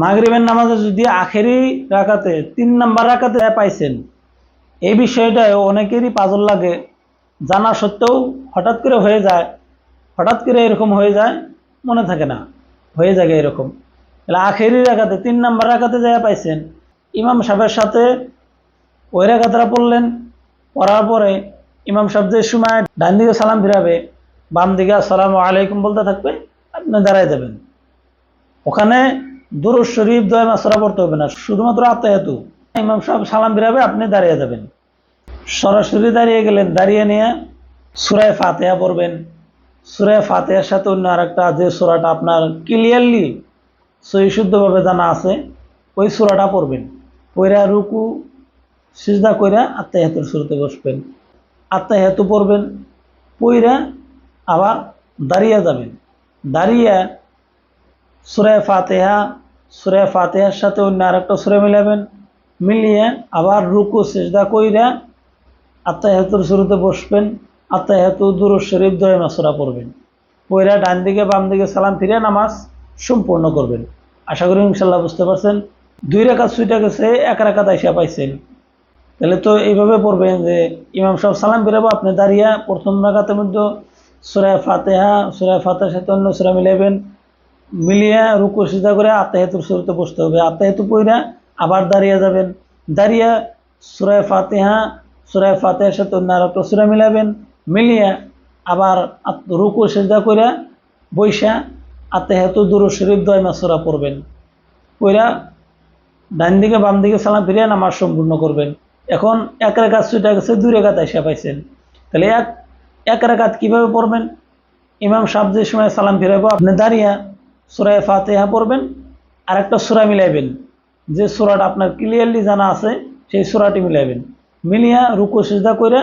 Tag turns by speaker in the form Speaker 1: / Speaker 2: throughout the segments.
Speaker 1: মাগরিবের নামাজে যদি আখেরি রাখাতে তিন নাম্বার রাখাতে পাইছেন, এই বিষয়টা অনেকেরই পাজল লাগে। জানা সত্ত্বেও হঠাৎ করে হয়ে যায়, হঠাৎ করে এরকম হয়ে যায়, মনে থাকে না, হয়ে যায় এরকম। তাহলে আখেরি রাখাতে তিন নাম্বার রাখাতে যায় পাইছেন, ইমাম সাহেবের সাথে ওই রেখাতরা পড়লেন, পড়ার পরে ইমাম সাহেব যে সময় ডান দিকে সালাম ফিরাবে, বাম দিকে আসসালামু আলাইকুম বলতে থাকবে, আপনি দাঁড়ায় যাবেন। ওখানে দুরুজ শরীফ, দয় মাসরা পড়তে হবে না। শুধুমাত্র আত্মায়াতু। ইমাম সাহেব সালাম ফিরাবে, আপনি দাঁড়িয়ে যাবেন। সরাসরি দাঁড়িয়ে গেলেন, দাঁড়িয়ে নিয়ে সুরায় ফাতেহা পড়বেন। সুরায় ফাতেহার সাথে অন্য আরেকটা যে সুরাটা আপনার ক্লিয়ারলি সহিশুদ্ধভাবে জানা আছে, ওই সুরাটা পড়বেন। পইরা রুকু, সিজদা কইরা আত্মাহাতুর শুরুতে বসবেন। আত্মাহাতু পড়বেন, পইরা আবার দাঁড়িয়ে যাবেন। দাঁড়িয়ে সুরায় ফাতেহা সুরায় ফাতেহার সাথে অন্য আরেকটা সুরে মিলাবেন। মিলিয়ে আবার রুকু, সিজদা কইরা আত্মাহাতুর শুরুতে বসবেন আত্মাহাতু দুরুজ শরীফ দয় মাসুরা পড়বেন। পইরা ডান দিকে বাম দিকে সালাম ফিরে নামাজ সম্পূর্ণ করবেন। আশা করি ইনশাল্লাহ বুঝতে পারছেন। দুই রেখা সুইটা গেছে, এক রেখাত আইসা পাইছেন। তাহলে তো এইভাবে পড়বেন যে ইমাম সাহেব সালাম ফিরাবো, আপনি দাঁড়িয়ে প্রথম রাখাতের মধ্যে সুরায় ফাতেহা সুরায় ফাতেহার সাথে অন্য সুরা মিলাইবেন। মিলিয়ে রুকু সিধা করে আত্মাহেতুর শুরুতে বসতে হবে। আত্মাহেতু পইরা আবার দাঁড়িয়ে যাবেন। দাঁড়িয়ে সুরায় ফাতেহা সুরায় ফাতেহার সাথে অন্য আর একটা মিলাবেন। মিলিয়ে আবার রুকু সিজদা করে বৈশা আত্মাহেতু দুরু শরীফ দয় মাসুরা পড়বেন। পইরা ডান দিকে বাম দিকে সালাম ফিরিয়ে নামাজ সম্পূর্ণ করবেন। এখন এক রেখাত ছুটে গেছে, দুই রেখাত এসে পাইছেন। তাহলে এক এক রেখাত কীভাবে পড়বেন? ইমাম সাহেব যে সময় সালাম ফিরাবো আপনি দাঁড়িয়ে সুরায় ফাতেহা পড়বেন আর একটা সুরা মিলাইবেন। যে সুরাটা আপনার ক্লিয়ারলি জানা আছে, সেই সুরাটি মিলাইবেন। মিলিয়া, রুকু, সিজদা করে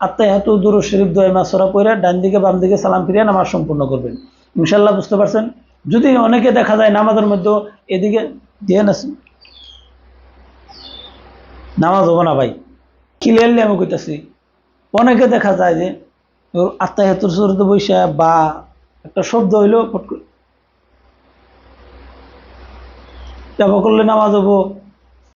Speaker 1: আত্মায় হাতু দুরু শরীফ দোয় মাসরা পড়ে ডান দিকে, বাম দিকে সালাম ফিরিয়ে নামাজ সম্পূর্ণ করবেন। ইনশাল্লাহ বুঝতে পারছেন? যদি অনেকে দেখা যায় নামাজের মধ্যে এদিকে দিয়ে আসেন নামাজ হব না ভাই। ক্লিয়ারলি আমি কইতাছি, অনেকে দেখা যায় যে আত্মায় হাতুর শুরুতে বৈশা বা একটা শব্দ হইল করে করলে নামাজ হব।